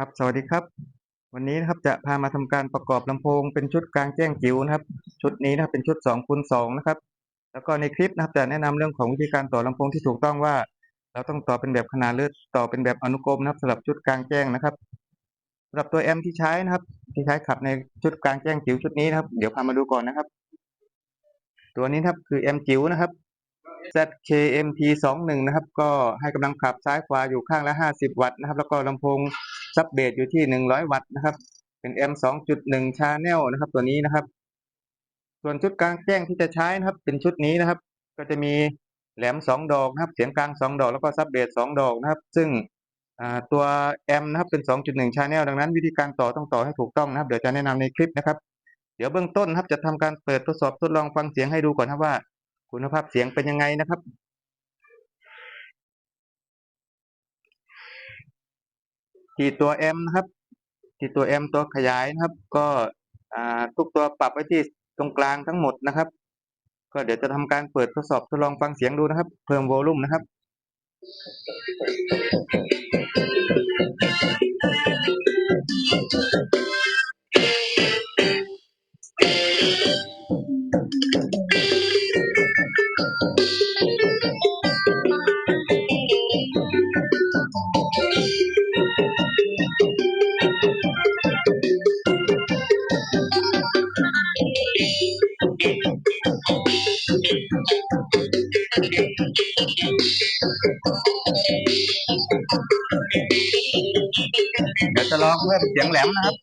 ครับสวัสดีครับ วันนี้นะครับจะพามาทำการประกอบลำโพงเป็นชุดกลางแจ้งจิ๋วนะครับ ชุดนี้นะครับเป็นชุด2คูณ2นะครับ แล้วก็ในคลิปนะครับจะแนะนำเรื่องของวิธีการต่อลำโพงที่ถูกต้องว่า เราต้องต่อเป็นแบบขนาดหรือต่อเป็นแบบอนุกรมนะครับสำหรับชุดกลางแจ้งนะครับสำหรับตัวแอมป์ที่ใช้นะครับ ที่ใช้ขับในชุดกลางแจ้งจิ๋วชุดนี้นะครับ เดี๋ยวพามาดูก่อนนะครับ ตัวนี้นะครับคือแอมจิ๋วนะครับ ZKMT 21นะครับ ก็ให้กำลังขับซ้ายขวาอยู่ข้างละ 50 วัตต์นะครับ แล้วก็ลำโพงซับเบสอยู่ที่ 100 วัตต์นะครับ เป็น M 2.1 Channel นะครับ ตัวนี้นะครับ ส่วนชุดกลางแจ้งที่จะใช้นะครับ เป็นชุดนี้นะครับ ก็จะมีแหลม 2 ดอกนะครับ เสียงกลาง 2 ดอก แล้วก็ซับเบส2ดอกนะครับ ซึ่งตัว M นะครับเป็น 2.1 Channel ดังนั้นวิธีการต่อต้องต่อให้ถูกต้องนะครับ เดี๋ยวจะแนะนำในคลิปนะครับ เดี๋ยวเบื้องต้นครับจะทำการเปิดทดสอบทดลองฟังเสียงให้ดูก่อนครับว่า คุณภาพเสียงเป็นยังไงนะครับ ที่ตัว M นะครับ ที่ตัว M ตัวขยายนะครับ ก็ทุกตัวปรับไว้ที่ตรงกลางทั้งหมดนะครับ ก็เดี๋ยวจะทำการเปิดทดสอบทดลองฟังเสียงดูนะครับ เพิ่มโวลูมนะครับ เดี๋ยวจะลองเพิ่มเสียงแหลมนะครับ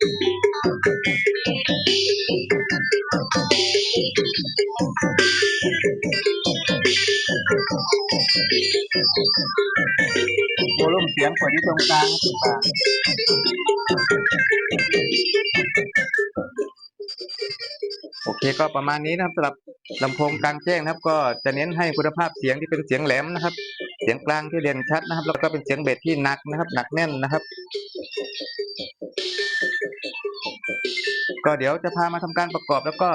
โวลูมเสียงเปิดที่ตรงกลางตรงกลางโอเคก็ประมาณนี้นะครับสำหรับลำโพงกลางแจ้งนะครับ ก็จะเน้นให้คุณภาพเสียงที่เป็นเสียงแหลมนะครับ เสียงกลางที่เด่นชัดนะครับ แล้วก็เป็นเสียงเบสที่หนักนะครับ หนักแน่นนะครับ ก็เดี๋ยวจะพามาทำการประกอบแล้วก็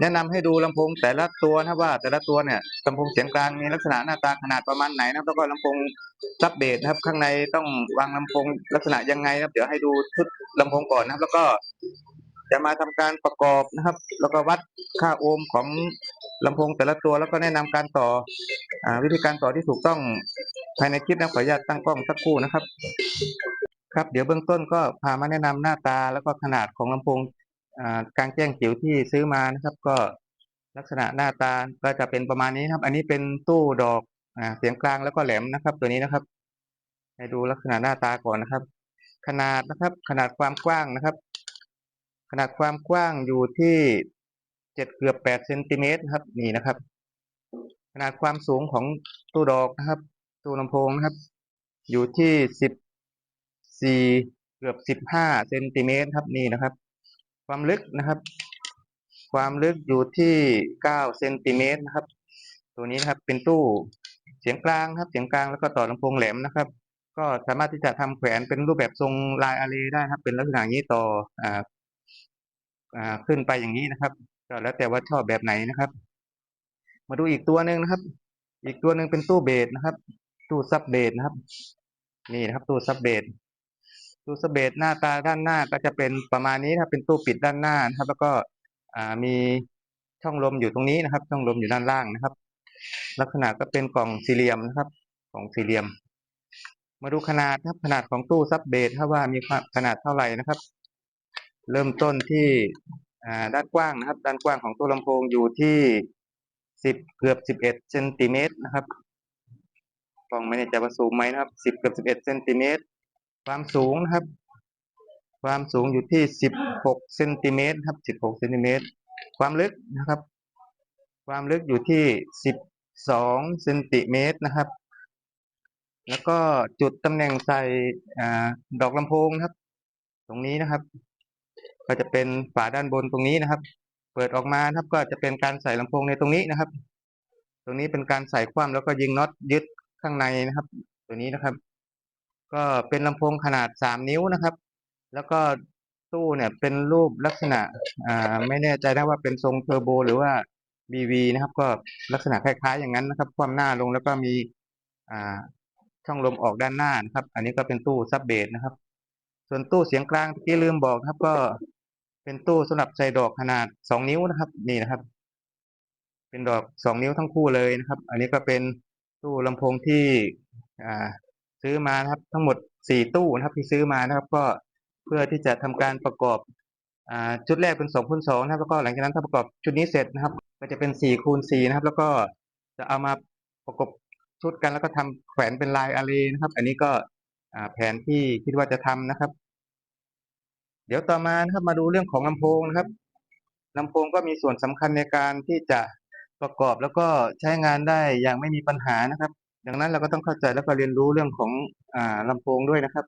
แนะนำให้ดูลำโพงแต่ละตัวนะว่า แต่ละตัวเนี่ยลำโพงเสียงกลางมีลักษณะหน้าตาขนาดประมาณไหนนะแล้วก็ลำโพงซับเบสนะครับ ข้างในต้องวางลำโพงลักษณะยังไงครับ เดี๋ยวให้ดูชุดลำโพงก่อนนะครับ แล้วก็จะมาทำการประกอบนะครับ แล้วก็วัดค่าโอห์มของลำโพงแต่ละตัวแล้วก็แนะนำการต่ออวิธีการต่อที่ถูกต้องภายในคลิปนะขออนุญาตตั้งกล้องสักครู่นะครับ ครับเดี๋ยวเบื้องต้นก็พามาแนะนำหน้าตาแล้วก็ขนาดของลำโพงกลางแจ้งจิ๋วที่ซื้อมานะครับ ก็ลักษณะหน้าตาก็จะเป็นประมาณนี้ครับ อันนี้เป็นตู้ดอกอเสียงกลางแล้วก็แหลมนะครับ ตัวนี้นะครับให้ดูลักษณะหน้าตาก่อนนะครับ ขนาดนะครับ ขนาดความกว้างนะครับ ขนาดความกว้างอยู่ที่เจ็ดเกือบแปดเซนติเมตรครับนี่นะครับ ขนาดความสูงของตู้ดอกนะครับ ตู้ลำโพงนะครับ อยู่ที่สิบ สี่เกือบสิบห้าเซนติเมตรครับนี่นะครับ ความลึกนะครับ ความลึกอยู่ที่เก้าเซนติเมตรนะครับ ตัวนี้นะครับเป็นตู้เสียงกลางครับ เสียงกลางแล้วก็ต่อลำโพงแหลมนะครับ ก็สามารถที่จะทำแขวนเป็นรูปแบบทรงลายอารีได้ครับ เป็นลักษณะนี้ต่ออ่าอ่าขึ้นไปอย่างนี้นะครับก็แล้วแต่ว่าชอบแบบไหนนะครับ มาดูอีกตัวหนึ่งนะครับ อีกตัวหนึ่งเป็นตู้เบสนะครับ ตู้ซับเบสนะครับ นี่นะครับ ตู้ซับเบส ตู้ซับเบสหน้าตาด้านหน้าก็จะเป็นประมาณนี้นะครับเป็นตู้ปิดด้านหน้านะครับ แล้วก็มีช่องลมอยู่ตรงนี้นะครับ ช่องลมอยู่ด้านล่างนะครับ ลักษณะก็เป็นกล่องสี่เหลี่ยมนะครับกล่องสี่เหลี่ยม มาดูขนาดครับขนาดของตู้ซับเบสถ้าว่ามีขนาดเท่าไหร่นะครับ เริ่มต้นที่ด้านกว้างนะครับ ด้านกว้างของตู้ลำโพงอยู่ที่สิบเกือบสิบเอ็ดเซนติเมตรนะครับกล้องไม่แน่ใจว่าสูงไหมนะครับสิบเกือบสิบเอ็ดเซนติเมตร ความสูงนะครับ ความสูงอยู่ที่สิบหกเซนติเมตรครับสิบหกเซนติเมตรความลึกนะครับ ความลึกอยู่ที่สิบสองเซนติเมตรนะครับ แล้วก็จุดตำแหน่งใส่ดอกลำโพงครับ ตรงนี้นะครับ ก็จะเป็นฝาด้านบนตรงนี้นะครับ เปิดออกมานะครับก็จะเป็นการใส่ลำโพงในตรงนี้นะครับ ตรงนี้เป็นการใส่คว่ำแล้วก็ยิงน็อตยึดข้างในนะครับ ตัวนี้นะครับ ก็เป็นลำโพงขนาดสามนิ้วนะครับ แล้วก็ตู้เนี่ยเป็นรูปลักษณะอ่าไม่แน่ใจนะว่าเป็นทรงเทอร์โบหรือว่า BV นะครับ ก็ลักษณะคล้ายๆอย่างนั้นนะครับ คว่ำหน้าลงแล้วก็มีอ่าช่องลมออกด้านหน้านะครับ อันนี้ก็เป็นตู้ซับเบสนะครับ ส่วนตู้เสียงกลางที่ลืมบอกครับ ก็เป็นตู้สำหรับใส่ดอกขนาดสองนิ้วนะครับ นี่นะครับ เป็นดอกสองนิ้วทั้งคู่เลยนะครับ อันนี้ก็เป็นตู้ลำโพงที่อ่า ซื้อมานะครับ ทั้งหมดสี่ตู้นะครับที่ซื้อมานะครับ ก็เพื่อที่จะทำการประกอบอชุดแรกเป็นสองคูณสองนะครับ แล้วก็หลังจากนั้นถ้าประกอบชุดนี้เสร็จนะครับ ก็จะเป็นสี่คูณสี่นะครับ แล้วก็จะเอามาประกบชุดกันแล้วก็ทำแขวนเป็นลายอารีนะครับ อันนี้ก็แผนที่คิดว่าจะทำนะครับ เดี๋ยวต่อมานะครับมาดูเรื่องของลำโพงนะครับลำโพงก็มีส่วนสำคัญในการที่จะประกอบแล้วก็ใช้งานได้อย่างไม่มีปัญหานะครับ ดังนั้นเราก็ต้องเข้าใจแล้วก็เรียนรู้เรื่องของอ่าลำโพงด้วยนะครับ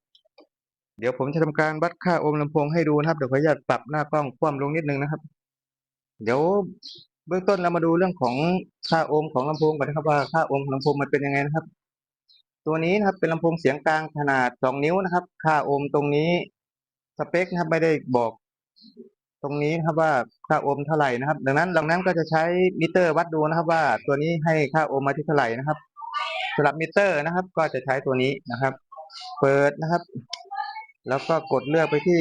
เดี๋ยวผมจะทำการวัดค่าโอห์มลำโพงให้ดูนะครับเดี๋ยวขออนุญาตปรับหน้ากล้องคว่ำลงนิดนึงนะครับ เดี๋ยวเบื้องต้นเรามาดูเรื่องของค่าโอห์มของลำโพงก่อนนะครับว่าค่าโอห์มของลำโพงมันเป็นยังไงนะครับ ตัวนี้นะครับเป็นลำโพงเสียงกลางขนาดสองนิ้วนะครับ ค่าโอห์มตรงนี้สเปคนะครับไม่ได้บอกตรงนี้นะครับว่าค่าโอห์มเท่าไหร่นะครับ ดังนั้นดังนั้นก็จะใช้มิเตอร์วัดดูนะครับว่าตัวนี้ให้ค่าโอห์มมาที่เท่าไหร่นะครับ สำหรับมิเตอร์นะครับ ก็จะใช้ตัวนี้นะครับ เปิดนะครับ แล้วก็กดเลือกไปที่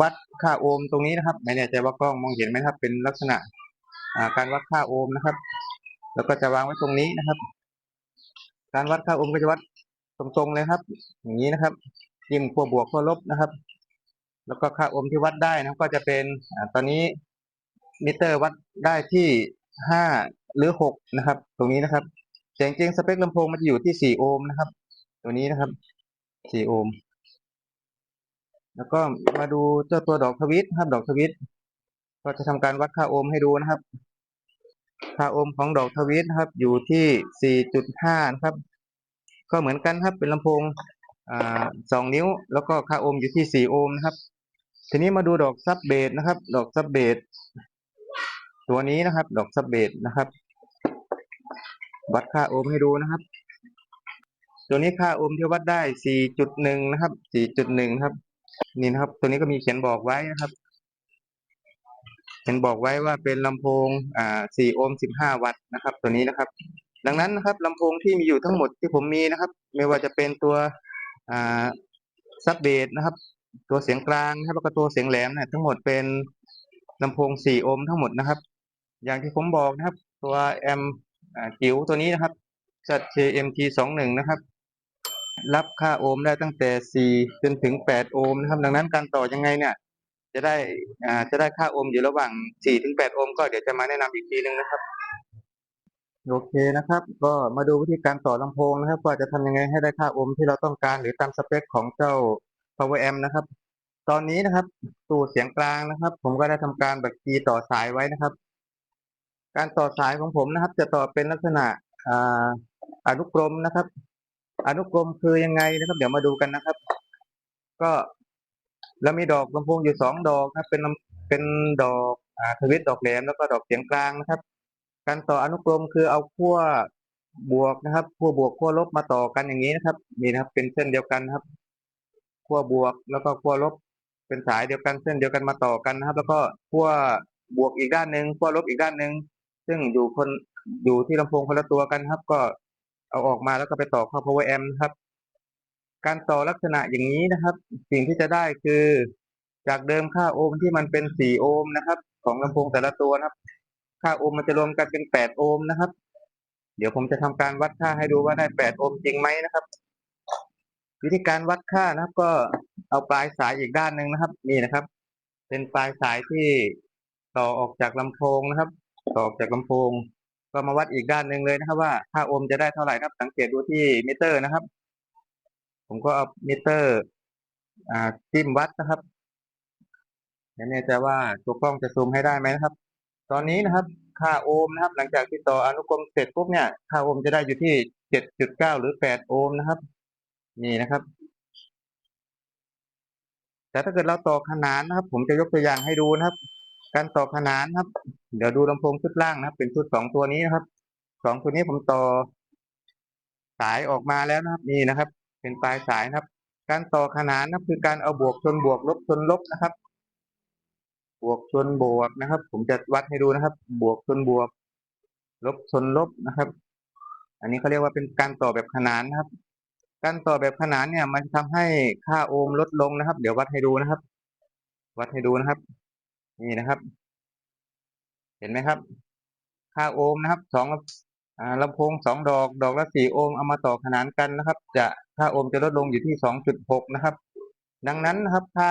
วัดค่าโอห์มตรงนี้นะครับไม่แน่ใจว่ากล้องมองเห็นไหมครับ เป็นลักษณะการวัดค่าโอห์มนะครับ แล้วก็จะวางไว้ตรงนี้นะครับ การวัดค่าโอห์มก็จะวัดตรงๆเลยครับ อย่างนี้นะครับจิ้มขั้วบวกขั้วลบนะครับ แล้วก็ค่าโอห์มที่วัดได้นะก็จะเป็นอตอนนี้มิเตอร์วัดได้ที่ห้าหรือหกนะครับ ตรงนี้นะครับ แต่จริงสเปคลำโพงมันจะอยู่ที่สี่โอห์มนะครับ ตัวนี้นะครับสี่โอห์มแล้วก็มาดูเจ้าตัวดอกทวิตครับ ดอกทวิตก็จะทำการวัดค่าโอห์มให้ดูนะครับ ค่าโอห์มของดอกทวิตนะครับ อยู่ที่ 4.5 นะครับ ก็เหมือนกันครับเป็นลำโพงอ่าสองนิ้ว แล้วก็ค่าโอห์มอยู่ที่ 4 โอห์มนะครับ ทีนี้มาดูดอกซับเบสนะครับ ดอกซับเบสตัวนี้นะครับ ดอกซับเบสนะครับ วัดค่าโอห์มให้ดูนะครับ ตัวนี้ค่าโอห์มที่วัดได้ 4.1 นะครับ 4.1นะครับ นี่นะครับ ตัวนี้ก็มีเขียนบอกไว้นะครับเขียนบอกไว้ว่าเป็นลำโพง อ่า 4 โอห์ม 15 วัตต์นะครับ ตัวนี้นะครับ ดังนั้นนะครับลำโพงที่มีอยู่ทั้งหมดที่ผมมีนะครับ ไม่ว่าจะเป็นตัว อ่า ซับเบสนะครับ ตัวเสียงกลางนะครับแล้วก็ตัวเสียงแหลมเนี่ยทั้งหมดเป็นลำโพง 4 โอห์มทั้งหมดนะครับ อย่างที่ผมบอกนะครับ ตัวแอม กิ๋วตัวนี้นะครับ ZJMT 21 นะครับ รับค่าโอห์มได้ตั้งแต่ 4 จนถึง 8 โอห์มนะครับ ดังนั้นการต่อยังไงเนี่ย จะได้อ่าจะได้ค่าโอห์มอยู่ระหว่าง 4 ถึง 8 โอห์มก็เดี๋ยวจะมาแนะนำอีกทีหนึงนะครับ โอเคนะครับ ก็มาดูวิธีการต่อลำโพงนะครับ ว่าจะทำยังไงให้ได้ค่าโอห์มที่เราต้องการหรือตามสเปคของเจ้า power amp นะครับ ตอนนี้นะครับตู้เสียงกลางนะครับ ผมก็ได้ทำการแบบคีย์ต่อสายไว้นะครับ การต่อสายของผมนะครับ จะต่อเป็นลักษณะอนุกรมนะครับ อนุกรมคือยังไงนะครับ เดี๋ยวมาดูกันนะครับ ก็เรามีดอกลำโพงอยู่สองดอกครับเป็นเป็นดอกอทวิตดอกแหลมแล้วก็ดอกเสียงกลางนะครับ การต่ออนุกรมคือเอาขั้วบวกนะครับขั้วบวกขั้วลบมาต่อกันอย่างนี้นะครับนี่นะครับ เป็นเส้นเดียวกันนะครับขั้วบวกแล้วก็ขั้วลบเป็นสายเดียวกันเส้นเดียวกันมาต่อกันนะครับ แล้วก็ขั้วบวกอีกด้านหนึ่งขั้วลบอีกด้านหนึ่ง ซึ่งอยู่คนอยู่ที่ลำโพงคนละตัวกันครับ ก็เอาออกมาแล้วก็ไปต่อเข้า power amp ครับ การต่อลักษณะอย่างนี้นะครับ สิ่งที่จะได้คือ จากเดิมค่าโอห์มที่มันเป็น 4 โอห์มนะครับ ของลำโพงแต่ละตัวนะครับ ค่าโอห์มมันจะรวมกันเป็น 8 โอห์มนะครับ เดี๋ยวผมจะทำการวัดค่าให้ดูว่าได้ 8 โอห์มจริงไหมนะครับ วิธีการวัดค่านะครับ ก็เอาปลายสายอีกด้านหนึ่งนะครับ นี่นะครับ เป็นปลายสายที่ต่อออกจากลำโพงนะครับ ต่ออกจากลำโพง ก็มาวัดอีกด้านหนึ่งเลยนะครับ ว่าค่าโอห์มจะได้เท่าไหร่นะครับ สังเกตดูที่มิเตอร์นะครับ ผมก็เอามิเตอร์อ่าจิ้มวัดนะครับไม่แน่ใจว่าตัวกล้องจะซูมให้ได้ไหมนะครับ ตอนนี้นะครับ ค่าโอห์มนะครับ หลังจากที่ต่ออนุกรมเสร็จปุ๊บเนี่ย ค่าโอห์มจะได้อยู่ที่7.9หรือ8โอห์มนะครับ นี่นะครับแต่ถ้าเกิดเราต่อขนานนะครับ ผมจะยกตัวอย่างให้ดูนะครับ การต่อขนานครับ เดี๋ยวดูลำโพงชุดล่างนะครับ เป็นชุดสองตัวนี้นะครับสองตัวนี้ผมต่อสายออกมาแล้วนะครับ นี่นะครับ เป็นปลายสายนะครับ การต่อขนานนะคือการเอาบวกชนบวกลบชนลบนะครับ บวกชนบวกนะครับ ผมจะวัดให้ดูนะครับ บวกชนบวก ลบชนลบนะครับ อันนี้เขาเรียกว่าเป็นการต่อแบบขนานนะครับ การต่อแบบขนานเนี่ย มันจะทำให้ค่าโอห์มลดลงนะครับ เดี๋ยววัดให้ดูนะครับ วัดให้ดูนะครับ นี่นะครับ เห็นไหมครับ ค่าโอห์มนะครับสองลำโพงสองดอกดอกละสี่โอห์มเอามาต่อขนานกันนะครับ จะค่าโอห์มจะลดลงอยู่ที่สองจุดหกนะครับ ดังนั้นนะครับถ้า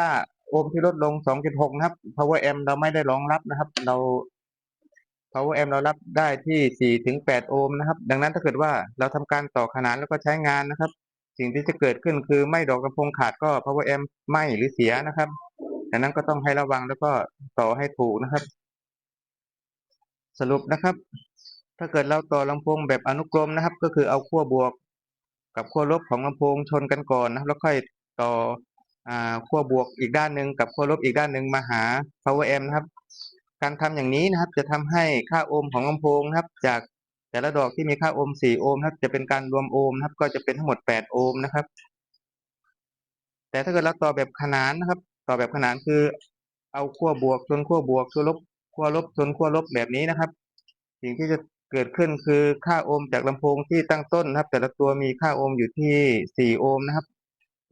โอห์มที่ลดลงสองจุดหกนะครับ power amp เราไม่ได้รองรับนะครับ เรา power amp เรารับได้ที่สี่ถึงแปดโอห์มนะครับ ดังนั้นถ้าเกิดว่าเราทำการต่อขนานแล้วก็ใช้งานนะครับ สิ่งที่จะเกิดขึ้นคือไม่ดอกลำโพงขาดก็ power amp ไหมหรือเสียนะครับ ดังนั้นก็ต้องให้ระวังแล้วก็ต่อให้ถูกนะครับ สรุปนะครับ ถ้าเกิดเราต่อลำโพงแบบอนุกรมนะครับ ก็คือเอาขั้วบวก กับขั้วลบของลำโพงชนกันก่อนนะครับ แล้วค่อยต่ออขั้วบวกอีกด้านหนึ่งกับขั้วลบอีกด้านหนึ่งมาหา power amp นะครับ การทำอย่างนี้นะครับ จะทำให้ค่าโอห์มของลำโพงนะครับ จากแต่ละดอกที่มีค่าโอห์ม4โอห์มนะครับ จะเป็นการรวมโอห์มนะครับ ก็จะเป็นทั้งหมด 8 โอห์มนะครับ แต่ถ้าเกิดเราต่อแบบขนานนะครับ ต่อแบบขนานคือเอาขั้วบวกชนขั้วบวกขั้วลบขั้วลบชนขั้วลบแบบนี้นะครับ สิ่งที่จะเกิดขึ้นคือค่าโอห์มจากลำโพงที่ตั้งต้นนะครับ แต่ละตัวมีค่าโอห์มอยู่ที่ 4 โอห์มนะครับ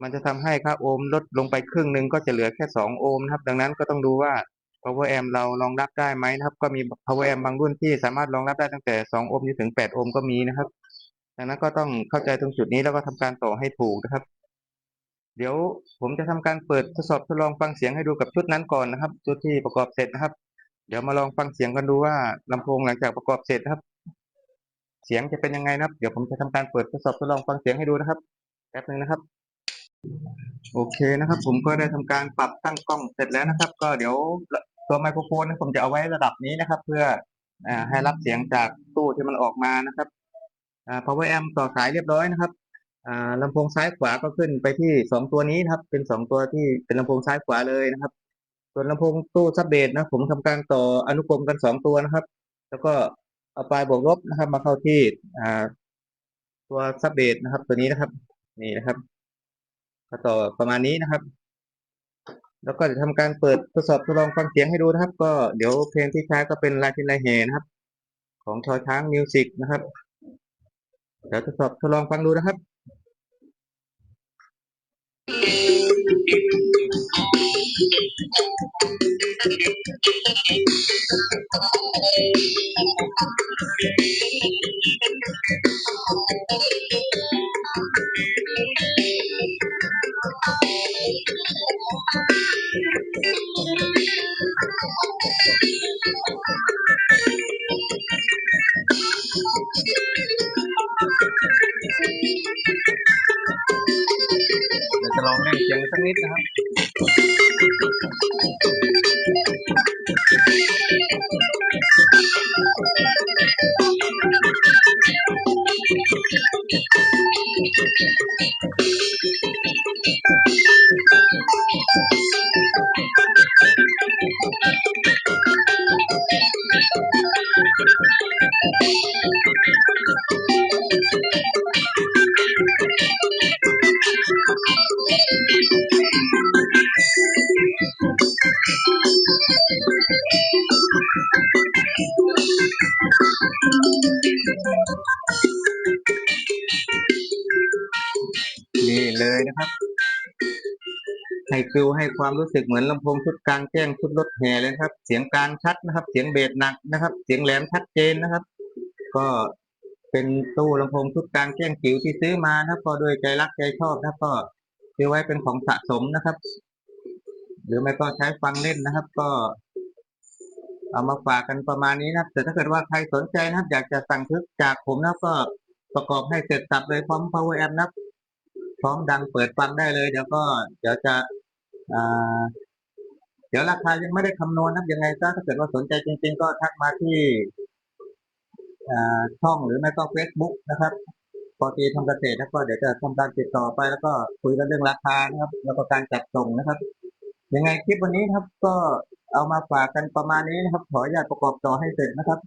มันจะทำให้ค่าโอห์มลดลงไปครึ่งหนึ่งก็จะเหลือแค่ 2 โอห์มนะครับ ดังนั้นก็ต้องดูว่า power amp เรารองรับได้ไหมนะครับ ก็มี power amp บางรุ่นที่สามารถรองรับได้ตั้งแต่ 2 โอห์มจนถึง 8 โอห์มก็มีนะครับ ดังนั้นก็ต้องเข้าใจตรงจุดนี้แล้วก็ทำการต่อให้ถูกนะครับ เดี๋ยวผมจะทำการเปิดทดสอบทดลองฟังเสียงให้ดูกับชุดนั้นก่อนนะครับชุดที่ประกอบเสร็จนะครับ เดี๋ยวมาลองฟังเสียงกันดูว่าลำโพงหลังจากประกอบเสร็จนะครับ เสียงจะเป็นยังไงนะครับ เดี๋ยวผมจะทำการเปิดทดสอบทดลองฟังเสียงให้ดูนะครับแป๊บนึงนะครับ โอเคนะครับ ผมก็ได้ทำการปรับตั้งกล้องเสร็จแล้วนะครับ ก็เดี๋ยวตัวไมโครโฟนนะผมจะเอาไว้ระดับนี้นะครับ เพื่อให้รับเสียงจากตู้ที่มันออกมานะครับ power amp ต่อสายเรียบร้อยนะครับ ลำโพงซ้ายขวาก็ขึ้นไปที่สองตัวนี้ครับ เป็นสองตัวที่เป็นลำโพงซ้ายขวาเลยนะครับ ส่วนลำโพงตู้ซับเบสนะ ผมทำการต่ออนุกรมกันสองตัวนะครับ แล้วก็เอาปลายบวกลบนะครับ มาเข้าที่ตัวซับเบสนะครับ ตัวนี้นะครับ นี่นะครับก็ต่อประมาณนี้นะครับ แล้วก็จะทำการเปิดทดสอบทดลองฟังเสียงให้ดูนะครับ ก็เดี๋ยวเพลงที่ใช้ก็เป็นลายทินลายเฮนะครับ ของชอช้างมิวสิกนะครับเดี๋ยวทดสอบทดลองฟังดูนะครับ เนเสียงสักนิดนะครับ นี่เลยนะครับให้ฟิลให้ความรู้สึกเหมือนลำโพงชุดกลางแจ้งชุดรถแห่เลยครับ เสียงกลางชัดนะครับ เสียงเบสหนักนะครับ เสียงแหลมชัดเจนนะครับ ก็เป็นตู้ลำโพงชุดกลางแจ้งจิ๋วที่ซื้อมานะครับ ก็โดยใจรักใจชอบนะครับก็ซื้อไว้เป็นของสะสมนะครับ หรือไม่ก็ใช้ฟังเล่นนะครับ ก็ เอามาฝากกันประมาณนี้นะครับแต่ถ้าเกิดว่าใครสนใจนะครับ อยากจะสั่งซื้อจากผมนะครับก็ประกอบให้เสร็จสับเลยพร้อม power amp นะครับพร้อมดังเปิดฟังได้เลย เดี๋ยวก็เดี๋ยวจะอ่าเดี๋ยวราคายังไม่ได้คำนวณนะครับยังไงก็ถ้าเกิดว่าสนใจจริง ๆ ก็ทักมาที่ช่องหรือไม่ก็เฟซบุ๊กนะครับปอตีทำเกษตรแล้วก็เดี๋ยวจะทำการติดต่อไปแล้วก็คุยกันเรื่องราคานะครับ แล้วก็การจัดส่งนะครับ ยังไงคลิปวันนี้ครับ ก็เอามาฝากกันประมาณนี้นะครับ ขออนุญาตประกอบต่อให้เสร็จนะครับ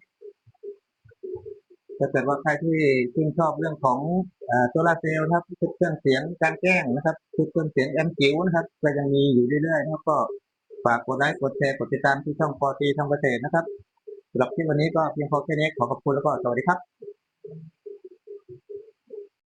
ถ้าเกิดว่าใครที่ชื่นชอบเรื่องของโซลาเซลล์นะครับชุดเครื่องเสียงการแจ้งนะครับชุดเครื่องเสียงแอมจิ๋วนะครับก็ยังมีอยู่เรื่อยๆนะครับก็ฝากกดไลค์กดแชร์กดติดตามที่ช่องปอตีทำเกษตรนะครับสำหรับคลิปวันนี้ก็เพียงพอแค่นี้ขอขอบคุณแล้วก็สวัสดีครับ